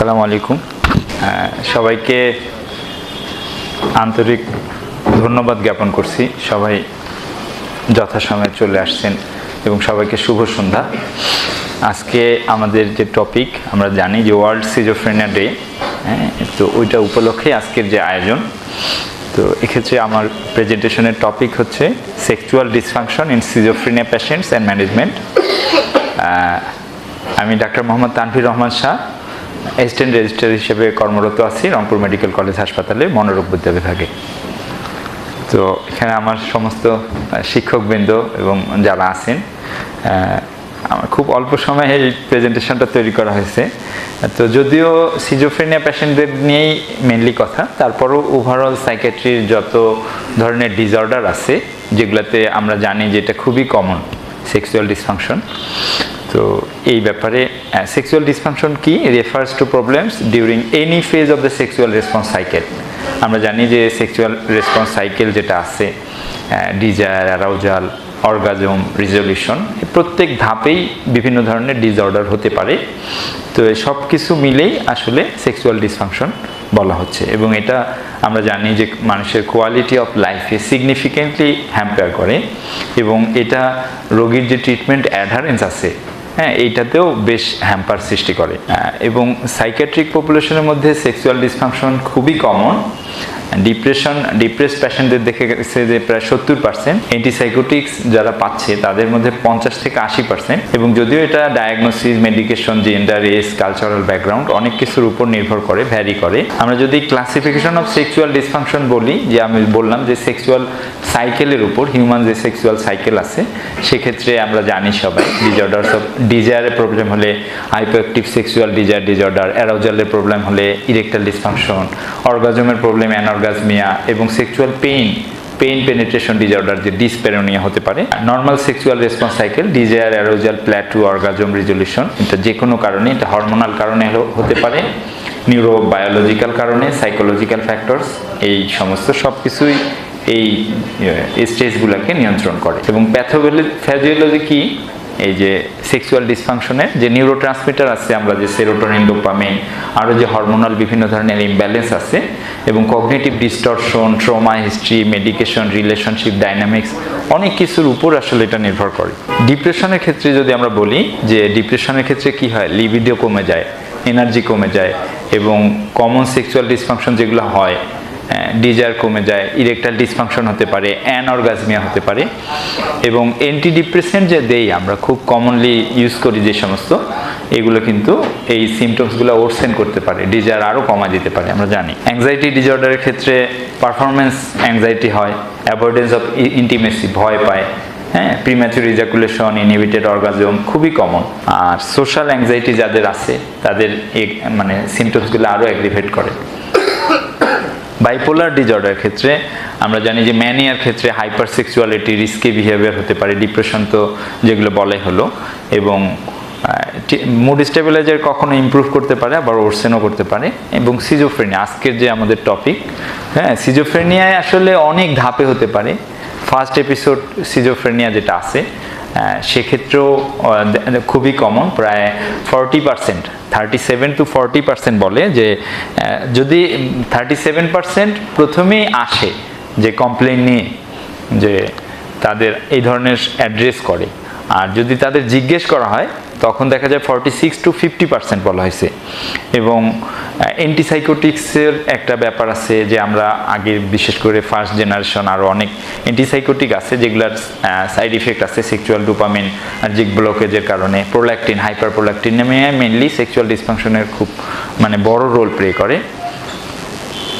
আসসালামু আলাইকুম। সবাইকে আন্তরিক ধন্যবাদ জ্ঞাপন করছি। সবাই যথাসময়ে চলে আসছেন এবং সবাইকে শুভ সন্ধ্যা। আজকে আমাদের যে টপিক আমরা জানি যে ওয়ার্ল্ড সিজোফ্রেনিয়া ডে তো ওইটা উপলক্ষে আজকের যে আয়োজন, তো এক্ষেত্রে আমার প্রেজেন্টেশনের টপিক হচ্ছে sexual dysfunction in schizophrenia patients and management আমি doctor Mohammad Tanvir Rahman Shah assistant registrar হিসেবে কর্মরত আছি, রংপুর মেডিকেল কলেজ হাসপাতালে, মনোরোগ বিদ্যা বিভাগে। তো এখানে আমার সমস্ত শিক্ষকবৃন্দ এবং যারা আছেন আমার খুব অল্প সময়ে এই প্রেজেন্টেশনটা তৈরি করা হয়েছে। তো যদিও সিজোফ্রেনিয়া পেশেন্টদের নিয়েই মেনলি কথা, তারপরও ওভারঅল সাইকেট্রির যত ধরনের ডিসঅর্ডার আছে, যেগুলোতে আমরা জানি যে এটা খুবই কমন সেক্সুয়াল ডিসফাংশন তো এই ব্যাপারে সেক্সুয়াল ডিসফাংশন কি? Refers to problems during any phase of the sexual response cycle আমরা জানি যে সেক্সুয়াল রেসপন্স সাইকেল যেটা আছে ডিজায়ার অ্যারাউজাল অর্গাজম রিজলিউশন প্রত্যেক ধাপেই বিভিন্ন ধরনের ডিসঅর্ডার হতে পারে। তো সব কিছু মিলেই আসলে সেক্সুয়াল ডিসফাংশন বলা হচ্ছে। এবং এটা আমরা জানি যে মানুষের কোয়ালিটি অফ লাইফে সিগনিফিকেন্টলি হ্যাম্পেয়ার করে। এবং এটা রোগীর যে ট্রিটমেন্ট অ্যাডহারেন্স আছে হ্যাঁ এইটাতেও বেশ হ্যাম্পার সৃষ্টি করে। এবং সাইকেট্রিক পপুলেশনের মধ্যে সেক্সুয়াল ডিসফাংশন খুবই কমন ডিপ্রেশন ডিপ্রেস পেশেন্টদের দেখে গেছে যে প্রায় সত্তর পার্সেন্ট অ্যান্টিসাইকোটিক্স যারা পাচ্ছে, তাদের মধ্যে পঞ্চাশ থেকে আশি পার্সেন্ট এবং যদিও এটা diagnosis medication gender as cultural background অনেক কিছুর উপর নির্ভর করে ভ্যারি করে। আমরা যদি ক্লাসিফিকেশন অফ সেক্সুয়াল ডিসফাংশন বলি, যে আমি বললাম যে সেক্সুয়াল সাইকেলের উপর হিউম্যান যে সেক্সুয়াল সাইকেল আছে, সেক্ষেত্রে আমরা জানি সবাই ডিজর্ডার্স অফ ডিজায়ারের প্রবলেম হলে হাইপোঅ্যাক্টিভ সেক্সুয়াল ডিজায়ার ডিজর্ডার অ্যারোজালের প্রবলেম হলে ইরেকটাল ডিসফাংশন অর্গাজমের প্রবলেম অ্যানঅর্গাজমিয়া এবং sexual pain pain penetration disorder যে ডিসপেরোনিয়া হতে পারে normal sexual response cycle desire arousal plateau orgasm resolution এটা যে কোনো কারণে, এটা হরমোনাল কারণে হতে পারে নিউরোবায়োলজিক্যাল কারণে সাইকোলজিক্যাল ফ্যাক্টরস এই সমস্ত সব কিছুই এই স্টেজগুলোকে নিয়ন্ত্রণ করে। এবং প্যাথোফ্যাজিওলজি কি? এই যে সেক্সুয়াল ডিসফাংশনের যে নিউরো ট্রান্সমিটার আছে, আমরা যে সেরোটোনিন ডোপামিন আরও যে হরমোনাল বিভিন্ন ধরনের ইমব্যালেন্স আছে এবং cognitive distortion trauma history medication relationship dynamics অনেক কিছুর উপর আসলে এটা নির্ভর করে। ডিপ্রেশনের ক্ষেত্রে যদি আমরা বলি যে ডিপ্রেশনের ক্ষেত্রে কি হয়? লিবিডিও কমে যায় এনার্জি কমে যায় এবং কমন সেক্সুয়াল ডিসফাংশন যেগুলো হয় ডিজায়ার কমে যায় ইরেকটাল ডিসফাংশন হতে পারে, অ্যানঅর্গাজমিয়া হতে পারে এবং অ্যান্টি ডিপ্রেসেন্ট যে দেই আমরা খুব কমনলি ইউজ করি যে সমস্ত, এগুলো কিন্তু এই সিমটমসগুলো ওরসেন করতে পারে, ডিজায়ার আরও কমা যেতে পারে, আমরা জানি। অ্যাংজাইটি ডিজর্ডারের ক্ষেত্রে পারফরমেন্স অ্যাংজাইটি হয় অ্যাভয়েডেন্স অফ ইন্টিমেসি ভয় পায় হ্যাঁ প্রিম্যাচুর ইজাকুলেশন ইনহিবিটেড অর্গাজম খুবই কমন আর সোশ্যাল অ্যাংজাইটি যাদের আছে, তাদের মানে সিমটমসগুলো আরও অ্যাগ্রিভেট করে। বাইপোলার ডিজর্ডার ক্ষেত্রে আমরা জানি যে ম্যানিয়ার ক্ষেত্রে হাইপার সেক্সুয়ালিটি রিস্কি বিহেভিয়ার হতে পারে ডিপ্রেশন তো যেগুলো বলে হলো এবং মুড স্টেবিলাইজার কখনো ইমপ্রুভ করতে পারে, আবার ওরসেনও করতে পারে এবং সিজোফ্রেনিয়া আজকের যে আমাদের টপিক হ্যাঁ সিজোফ্রেনিয়ায় আসলে অনেক ধাপে হতে পারে। ফার্স্ট এপিসোড সিজোফ্রেনিয়া যেটা আছে সেক্ষেত্রেও খুবই কমন প্রায় forty percent thirty seven to forty percent বলে যে যদি থার্টি সেভেন পার্সেন্ট প্রথমেই আসে যে কমপ্লেন নিয়ে যে তাদের এই ধরনের অ্যাড্রেস করে আর যদি তাদের জিজ্ঞেস করা হয়, তখন দেখা যায় forty six to fifty percent বলা হয়েছে। এবং অ্যান্টিসাইকোটিক্সের একটা ব্যাপার আছে যে আমরা আগে বিশেষ করে ফার্স্ট জেনারেশন আরও অনেক অ্যান্টিসাইকোটিক আছে, যেগুলার সাইড ইফেক্ট আছে সেক্সুয়াল ডোপামিন আর জিক ব্লকেজের কারণে। Prolactin hyper prolactin mainly sexual ডিসফাংশনের খুব মানে বড় রোল প্লে করে।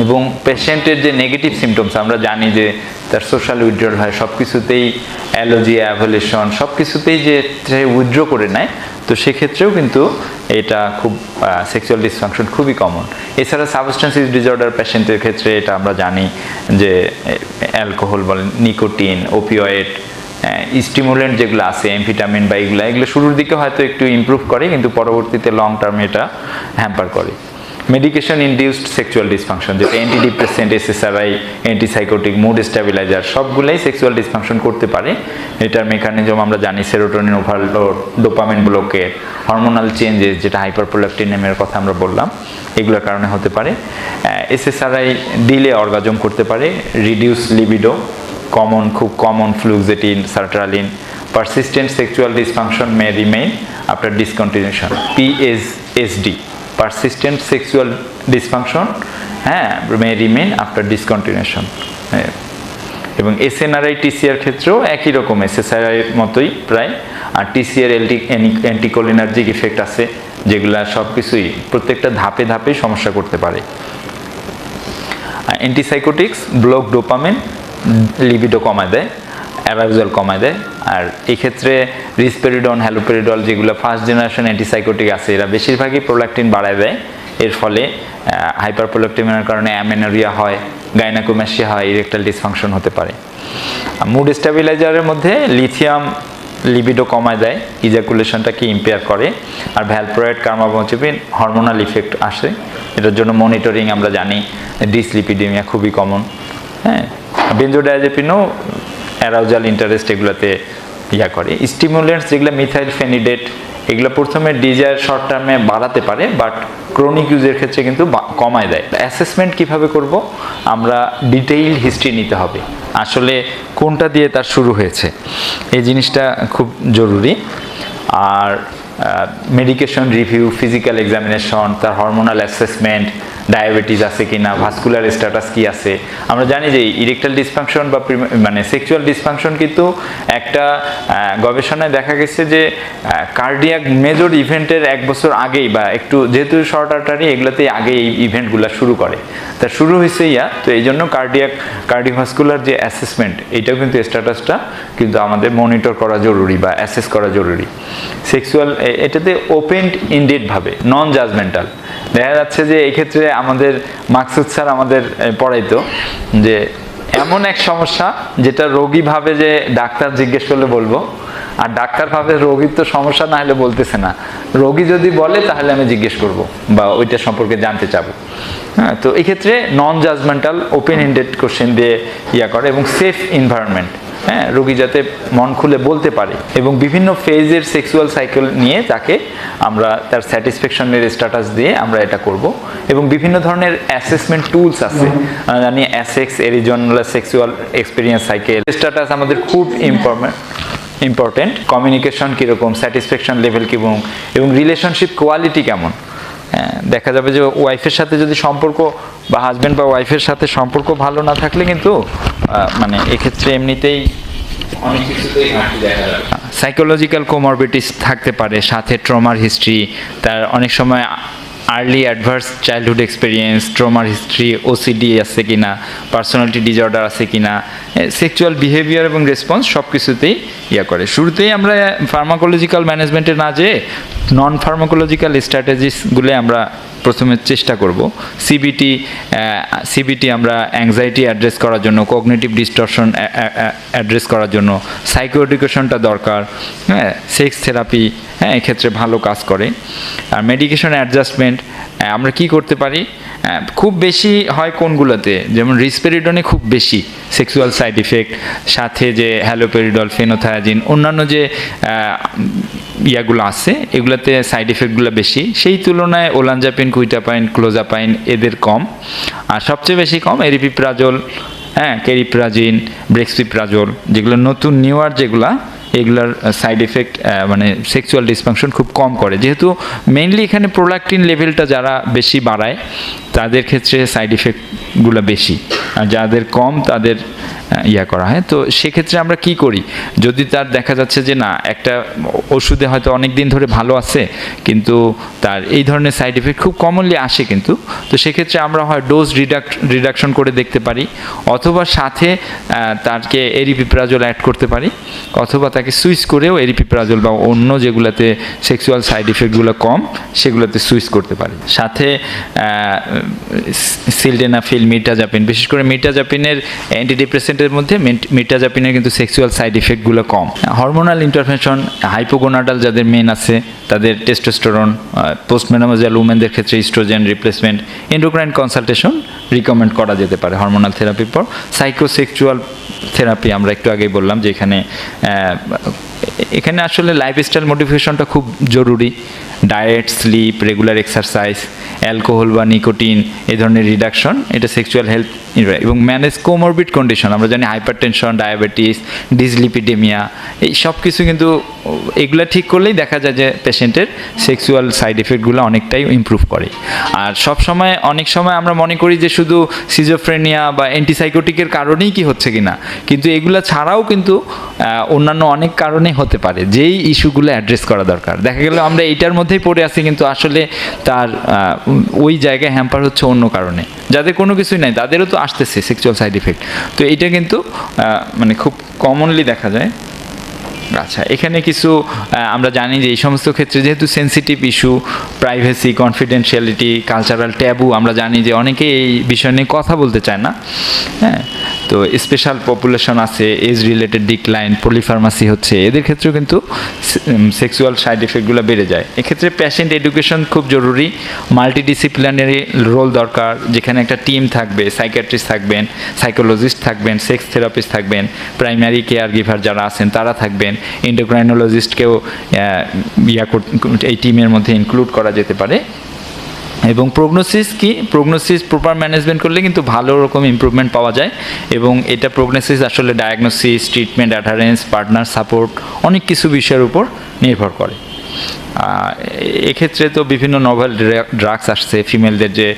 এবং পেশেন্টের যে নেগেটিভ সিমটমস আমরা জানি যে তার সোশ্যাল উইথড্রল হয় সব কিছুতেই অ্যালোজি অ্যাভলেশন সব কিছুতেই যে সে উইথড্র করে নেয়, তো সেক্ষেত্রেও কিন্তু এটা খুব সেক্সুয়াল ডিসফাংশন খুবই কমন এছাড়া সাবস্টেন্স ইউজ ডিসঅর্ডার পেশেন্টের ক্ষেত্রে এটা আমরা জানি যে অ্যালকোহল বলেন নিকোটিন ওপিওয়েড স্টিমুলেন্ট যেগুলো আছে এমফিটামিন বা এগুলো এগুলো শুরুর দিকে হয়তো একটু ইমপ্রুভ করে, কিন্তু পরবর্তীতে লং টার্মে এটা হ্যাম্পার করে। মেডিকেশন ইনডিউসড সেক্সুয়াল ডিসফাংশন যেটা anti depressant SSRI antipsychotic mood stabiliser সবগুলোই সেক্সুয়াল ডিসফাংশন করতে পারে। এটার মেকানিজম আমরা জানি সেরোটোনিন ওভারলোড ডোপামিন ব্লকের হরমোনাল চেঞ্জেস যেটা হাইপারপ্রোলাকটিনেমের কথা আমরা বললাম, এগুলোর কারণে হতে পারে। এসএসআরআই ডিলে অর্গাজম করতে পারে রিডিউস লিবিডো কমন খুব common fluoxetine sertraline persistent sexual dysfunction may remain after discontinuation PSSD persistent sexual dysfunction হ্যাঁ remain after discontinuation হ্যাঁ। এবং এসএনআরআই টিসিআর ক্ষেত্রেও একই রকম এসএসআরআই মতোই প্রায়। আর টিসিআর এলটি অ্যান্টিকোলিনার্জিক ইফেক্ট আছে, যেগুলা সব কিছুই প্রত্যেকটা ধাপে ধাপে সমস্যা করতে পারে। অ্যান্টিসাইকোটিক্স ব্লক ডোপামিন লিবিডো কমায় দেয়। অ্যারাউজাল কমায় দেয়। আর এক্ষেত্রে রিসপেরিডন, হ্যালোপেরিডল যেগুলো ফার্স্ট জেনারেশন অ্যান্টিসাইকোটিক আছে, এরা বেশিরভাগই প্রোলাকটিন বাড়ায় দেয়। এর ফলে হাইপার প্রোলাকটিনের কারণে অ্যামেনোরিয়া হয় গাইনাকোম্যাসিয়া হয় ইরেকটাল ডিসফাংশন হতে পারে। মুড স্টেবিলাইজারের মধ্যে লিথিয়াম লিবিডো কমায় দেয় ইজাকুলেশনটাকে ইম্পেয়ার করে। আর ভ্যালপ্রয়েড কার্মাবোচিপিন হরমোনাল ইফেক্ট আসে, এটার জন্য মনিটরিং আমরা জানি ডিসলিপিডিমিয়া খুবই কমন হ্যাঁ বেঞ্জোডায়াজেপিনও অ্যারাউজাল ইন্টারেস্ট এগুলোতে ইয়া করে। স্টিমুলেন্টস যেগুলো মিথাইল ফেনিডেট এগুলো প্রথমে ডিজায়ার শর্ট টার্মে বাড়াতে পারে বাট ক্রনিক ইউজের ক্ষেত্রে কিন্তু কমায় দেয়। অ্যাসেসমেন্ট কীভাবে করব? আমরা ডিটেইল হিস্ট্রি নিতে হবে। আসলে কোনটা দিয়ে তার শুরু হয়েছে? এই জিনিসটা খুব জরুরি। আর মেডিকেশন রিভিউ ফিজিক্যাল এক্সামিনেশন তার হরমোনাল অ্যাসেসমেন্ট ডায়াবেটিস আছে কি না ভাস্কুলার স্ট্যাটাস কি আছে? আমরা জানি যে ইরেকটাল ডিসফাংশন বা মানে সেক্সুয়াল ডিসফাংশন কিন্তু একটা গবেষণায় দেখা গেছে যে কার্ডিয়াক মেজর ইভেন্টের এক বছর আগেই বা একটু যেহেতু শর্ট আর্টারি এগুলোতেই আগে এই ইভেন্টগুলো শুরু করে। তা শুরু হয়েছে ইয়া, তো এই জন্য কার্ডিয়াক কার্ডিওভাস্কুলার যে অ্যাসেসমেন্ট এটাও কিন্তু স্ট্যাটাসটা কিন্তু আমাদের মনিটর করা জরুরি বা অ্যাসেস করা জরুরি। সেক্সুয়াল এটাতে ওপেন ইনডেড ভাবে নন জাজমেন্টাল দেখা যাচ্ছে যে এই ক্ষেত্রে আমাদের মাকসুদ স্যার আমাদের পড়াইতো যে এমন এক সমস্যা যেটা রোগী ভাবে যে ডাক্তার জিজ্ঞেস করলে বলব, আর ডাক্তার ভাবে রোগীর তো সমস্যা না হলে বলতেছে না। রোগী যদি বলে তাহলে আমি জিজ্ঞেস করব বা ওইটা সম্পর্কে জানতে চাবো। হ্যাঁ তো এক্ষেত্রে non judgmental open ended question দিয়ে ইয়া করে এবং সেফ এনভায়রনমেন্ট হ্যাঁ রোগী যাতে মন খুলে বলতে পারে। এবং বিভিন্ন ফেজের সেক্সুয়াল সাইকেল নিয়ে তাকে আমরা তার স্যাটিসফ্যাকশনের স্ট্যাটাস দিয়ে আমরা এটা করব। এবং বিভিন্ন ধরনের অ্যাসেসমেন্ট টুলস আছে। জানি ASEX Arizona sexual experience cycle status আমাদের খুব ইম্পর্টেন্ট ইম্পর্টেন্ট কমিউনিকেশন কীরকম স্যাটিসফ্যাকশন লেভেল কেমন এবং রিলেশনশিপ কোয়ালিটি কেমন। হ্যাঁ, দেখা যাবে যে ওয়াইফের সাথে যদি সম্পর্ক বা হাজব্যান্ড বা ওয়াইফের সাথে সম্পর্ক ভালো না থাকলে কিন্তু মানে এক্ষেত্রে এমনিতেই সাইকোলজিক্যাল কোমরবিটিস থাকতে পারে সাথে ট্রমার হিস্ট্রি তার অনেক সময় আর্লি অ্যাডভার্স চাইল্ডহুড এক্সপিরিয়েন্স ট্রমার হিস্ট্রি ওসিডি আছে কিনা পার্সোনালিটি ডিজঅর্ডার আছে কিনা সেক্সুয়াল বিহেভিয়ার এবং রেসপন্স সব কিছুতেই ইয়া করে। শুরুতেই আমরা ফার্মাকোলজিক্যাল ম্যানেজমেন্টে না যেয়ে নন ফার্মাকোলজিক্যাল স্ট্র্যাটেজিসগুলো আমরা প্রথমে চেষ্টা করব। সিবিটি সিবিটি আমরা অ্যাংজাইটি অ্যাড্রেস করার জন্য কগনেটিভ ডিস্টরশন অ্যাড্রেস করার জন্য সাইকো এডুকেশনটা দরকার হ্যাঁ সেক্স থেরাপি হ্যাঁ এক্ষেত্রে ভালো কাজ করে। আর মেডিকেশন অ্যাডজাস্টমেন্ট আমরা কি করতে পারি? খুব বেশি হয় কোনগুলোতে? যেমন রিসপেরিডনে খুব বেশি, সেক্সুয়াল সাইড ইফেক্ট, সাথে যে হ্যালোপেরিডল ফেনোথায়াজিন, অন্যান্য যে ইয়াগুলো আছে, এগুলোতে সাইড ইফেক্টগুলো বেশি। সেই তুলনায় ওলানজাপিন, কুইটাপাইন, ক্লোজাপাইন এদের কম। আর সবচেয়ে বেশি কম এরিপিপ্রাজল হ্যাঁ কেরিপ্রাজিন, ব্রেক্সপিপ্রাজল, যেগুলো নতুন নিউয়ার যেগুলা। এগুলার সাইড এফেক্ট মানে সেক্সুয়াল ডিসফাংশন খুব কম করে। যেহেতু মেইনলি এখানে প্রোলাকটিন লেভেলটা যারা বেশি বাড়ায়, তাদের ক্ষেত্রে সাইড এফেক্টগুলো বেশি। আর যাদের কম, তাদের ইয়া করা হয়। তো সেক্ষেত্রে আমরা কি করি? যদি তার দেখা যাচ্ছে যে না, একটা ওষুধে হয়তো অনেক দিন ধরে ভালো আছে, কিন্তু তার এই ধরনের সাইড এফেক্ট খুব কমনলি আসে কিন্তু, তো সেক্ষেত্রে আমরা হয় ডোজ রিডাক্ট রিডাকশন করে দেখতে পারি, অথবা সাথে তাকে এরিপিপ্রাজল অ্যাড করতে পারি, অথবা তাকে সুইচ করেও এরিপিপ্রাজল বা অন্য যেগুলোতে সেক্সুয়াল সাইড ইফেক্টগুলো কম, সেগুলোতে সুইচ করতে পারি। সাথে সিলডেনাফিল মিটাজাপিন বিশেষ করে মিটাজাপিনের অ্যান্টিডিপ্রেসেন্টের মধ্যে মেটাজাপিনের কিন্তু সেক্সুয়াল সাইড ইফেক্টগুলো কম। হরমোনাল ইন্টারভেনশন হাইপোগোনাডাল যাদের মেন আছে, তাদের টেস্টোস্টেরন পোস্ট মেনোমোজাল উমেনদের ক্ষেত্রে oestrogen replacement endocrine consultation recommend করা যেতে পারে হরমোনাল থেরাপির পর। সাইকোসেক্সুয়াল থেরাপি আমরা একটু আগেই বললাম যে এখানে এখানে আসলে লাইফস্টাইল মডিফিকেশনটা খুব জরুরি। Diet sleep regular exercise alcohol বা নিকোটিন এই ধরনের রিডাকশন এটা সেক্সুয়াল হেলথ এবং ম্যানেজ কোমরবিড কন্ডিশন আমরা জানি হাইপার টেনশন ডায়াবেটিস ডিসলিপিডেমিয়া এই সব কিছু কিন্তু এগুলা ঠিক করলেই দেখা যায় যে পেশেন্টের সেক্সুয়াল সাইড এফেক্টগুলো অনেকটাই ইমপ্রুভ করে। আর সব সময়, অনেক সময় আমরা মনে করি যে শুধু সিজোফ্রেনিয়া বা অ্যান্টিসাইকোটিকের কারণেই কি হচ্ছে কিনা, কিন্তু এগুলা ছাড়াও কিন্তু অন্যান্য অনেক কারণে হতে পারে, যেই ইস্যুগুলো অ্যাড্রেস করা দরকার। দেখা গেল আমরা এইটার মধ্যেই পড়ে আছি, কিন্তু আসলে তার ওই জায়গায় হ্যাম্পার হচ্ছে অন্য কারণে। যাদের কোনো কিছুই নাই, তাদেরও তো আসতেছে সেক্সুয়াল সাইড ইফেক্ট তো এটা কিন্তু মানে খুব কমনলি দেখা যায়। আচ্ছা এখানে কিছু আমরা জানি যে এই সমস্ত ক্ষেত্রে যেহেতু sensitive issue privacy confidentiality cultural taboo আমরা জানি যে অনেকে এই বিষয় নিয়ে কথা বলতে চায় না। হ্যাঁ তো স্পেশাল পপুলেশন আছে এজ রিলেটেড ডিক্লাইন পলিফার্মাসি হচ্ছে, এদের ক্ষেত্রেও কিন্তু সেক্সুয়াল সাইড এফেক্টগুলো বেড়ে যায়। এক্ষেত্রে প্যাশেন্ট এডুকেশন খুব জরুরি মাল্টিডিসিপ্লিনারি রোল দরকার, যেখানে একটা টিম থাকবে সাইকিয়াট্রিস্ট থাকবেন সাইকোলজিস্ট থাকবেন সেক্স থেরাপিস্ট থাকবেন প্রাইমারি কেয়ার গিভার যারা আছেন, তারা থাকবেন এন্ডোক্রাইনোলজিস্টকেও ইয়া এই টিমের মধ্যে ইনক্লুড করা যেতে পারে। এবং প্রগনোসিস কি? প্রগনোসিস প্রপার ম্যানেজমেন্ট করলে কিন্তু ভালো রকম ইম্প্রুভমেন্ট পাওয়া যায় এবং এটা প্রগনোসিস আসলে diagnosis treatment adherence partner support অনেক কিছু বিষয়ের উপর নির্ভর করে। এক্ষেত্রে তো বিভিন্ন নভেল ড্রাগস আসছে ফিমেলদের যে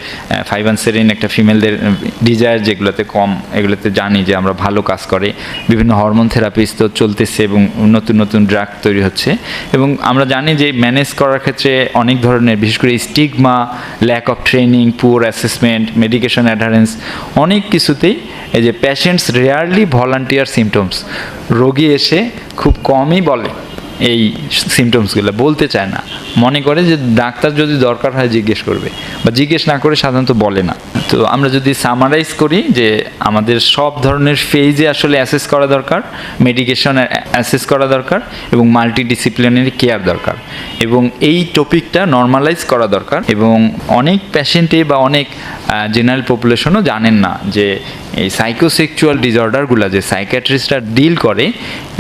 ফাইভানসেরিন একটা ফিমেলদের ডিজায়ার যেগুলোতে কম, এগুলোতে জানি যে আমরা ভালো কাজ করে। বিভিন্ন হরমোন থেরাপিস তো চলতেছে এবং নতুন নতুন ড্রাগ তৈরি হচ্ছে। এবং আমরা জানি যে ম্যানেজ করার ক্ষেত্রে অনেক ধরনের, বিশেষ করে stigma lack of training poor assessment medication adherence অনেক কিছুতেই এই যে প্যাশেন্টস রেয়ারলি ভলান্টিয়ার সিমটমস রোগী এসে খুব কমই বলে। এই সিমটমসগুলো বলতে চায় না। মনে করে যে ডাক্তার যদি দরকার হয় জিজ্ঞেস করবে। বা জিজ্ঞেস না করে সাধারণত বলে না। তো আমরা যদি সামারাইজ করি যে আমাদের সব ধরনের ফেজে আসলে অ্যাসেস করা দরকার মেডিকেশন অ্যাসেস করা দরকার এবং মাল্টি ডিসিপ্লিনারি কেয়ার দরকার। এবং এই টপিকটা নর্মালাইজ করা দরকার। এবং অনেক পেশেন্টে বা অনেক জেনারেল পপুলেশনও জানেন না যে এই সাইকোসেকচুয়াল ডিসঅর্ডারগুলো যে সাইকিয়াট্রিস্টরা ডিল করে,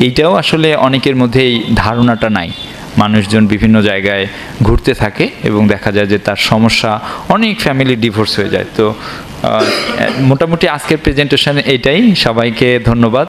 এইটাও আসলে অনেকের মধ্যে এই ধারণাটা নাই। মানুষজন বিভিন্ন জায়গায় ঘুরতে থাকে এবং দেখা যায় যে তার সমস্যা অনেক ফ্যামিলি ডিভোর্স হয়ে যায়। তো মোটামুটি আজকের প্রেজেন্টেশন এটাই। সবাইকে ধন্যবাদ।